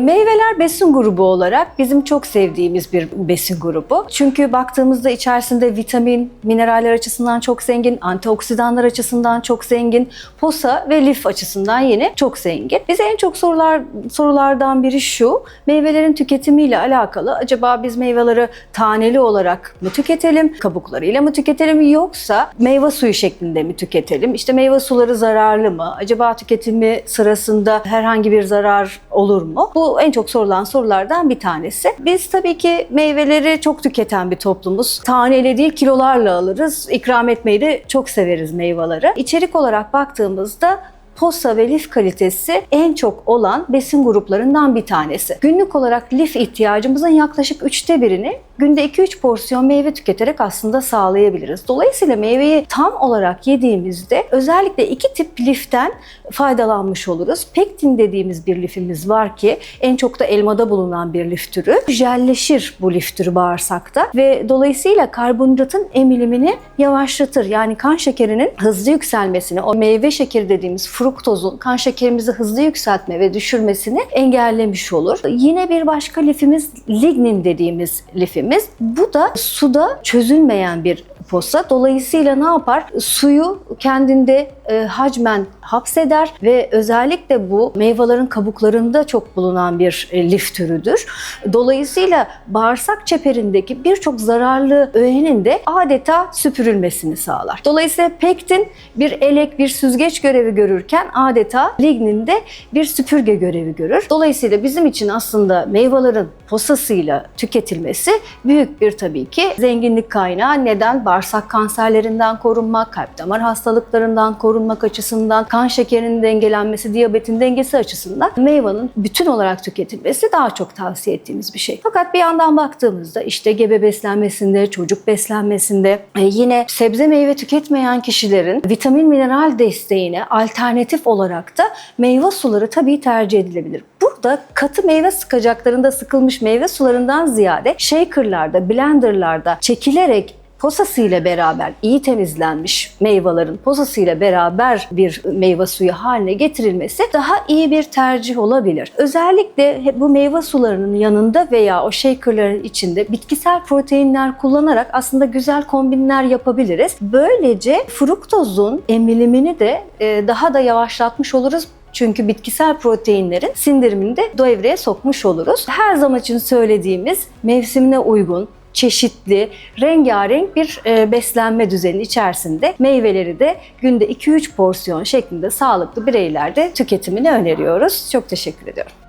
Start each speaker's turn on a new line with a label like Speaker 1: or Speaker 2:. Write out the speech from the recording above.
Speaker 1: Meyveler besin grubu olarak bizim çok sevdiğimiz bir besin grubu. Çünkü baktığımızda içerisinde vitamin, mineraller açısından çok zengin, antioksidanlar açısından çok zengin, posa ve lif açısından yine çok zengin. Bize en çok sorular sorulardan biri şu. Meyvelerin tüketimiyle alakalı acaba biz meyveleri taneli olarak mı tüketelim, kabuklarıyla mı tüketelim yoksa meyve suyu şeklinde mi tüketelim? İşte meyve suları zararlı mı? Acaba tüketimi sırasında herhangi bir zarar olur mu? Bu en çok sorulan sorulardan bir tanesi. Biz tabii ki meyveleri çok tüketen bir toplumuz. Taneli değil kilolarla alırız. İkram etmeyi de çok severiz meyveleri. İçerik olarak baktığımızda posa ve lif kalitesi en çok olan besin gruplarından bir tanesi. Günlük olarak lif ihtiyacımızın yaklaşık üçte birini günde 2-3 porsiyon meyve tüketerek aslında sağlayabiliriz. Dolayısıyla meyveyi tam olarak yediğimizde özellikle iki tip liften faydalanmış oluruz. Pektin dediğimiz bir lifimiz var ki en çok da elmada bulunan bir lif türü. Jelleşir bu lif türü bağırsakta ve dolayısıyla karbonhidratın emilimini yavaşlatır. Yani kan şekerinin hızlı yükselmesini, o meyve şekeri dediğimiz fruktozun kan şekerimizi hızlı yükseltme ve düşürmesini engellemiş olur. Yine bir başka lifimiz lignin dediğimiz lifimiz. Bu da suda çözülmeyen bir posa. Dolayısıyla ne yapar? Suyu kendinde e, hacmen hapseder ve özellikle bu meyvelerin kabuklarında çok bulunan bir e, lif türüdür. Dolayısıyla bağırsak çeperindeki birçok zararlı öğenin de adeta süpürülmesini sağlar. Dolayısıyla pektin bir elek, bir süzgeç görevi görürken adeta lignin de bir süpürge görevi görür. Dolayısıyla bizim için aslında meyvelerin posasıyla tüketilmesi büyük bir tabii ki zenginlik kaynağı. Neden? Bağırsak kanserlerinden korunmak, kalp damar hastalıklarından korunmak açısından, kan şekerinin dengelenmesi, diyabetin dengesi açısından meyvanın bütün olarak tüketilmesi daha çok tavsiye ettiğimiz bir şey. Fakat bir yandan baktığımızda işte gebe beslenmesinde, çocuk beslenmesinde e, yine sebze meyve tüketmeyen kişilerin vitamin mineral desteğine alternatif olarak da meyve suları tabii tercih edilebilir. Burada katı meyve sıkacaklarında sıkılmış meyve sularından ziyade shakerlarda, blenderlarda çekilerek posasıyla beraber iyi temizlenmiş meyvelerin posasıyla beraber bir meyve suyu haline getirilmesi daha iyi bir tercih olabilir. Özellikle bu meyve sularının yanında veya o shakerların içinde bitkisel proteinler kullanarak aslında güzel kombinler yapabiliriz. Böylece fruktozun emilimini de e, daha da yavaşlatmış oluruz. Çünkü bitkisel proteinlerin sindirimini de devreye sokmuş oluruz. Her zaman için söylediğimiz mevsimine uygun, çeşitli, rengarenk bir e, beslenme düzeni içerisinde meyveleri de günde 2-3 porsiyon şeklinde sağlıklı bireylerde tüketimini öneriyoruz. Çok teşekkür ediyorum.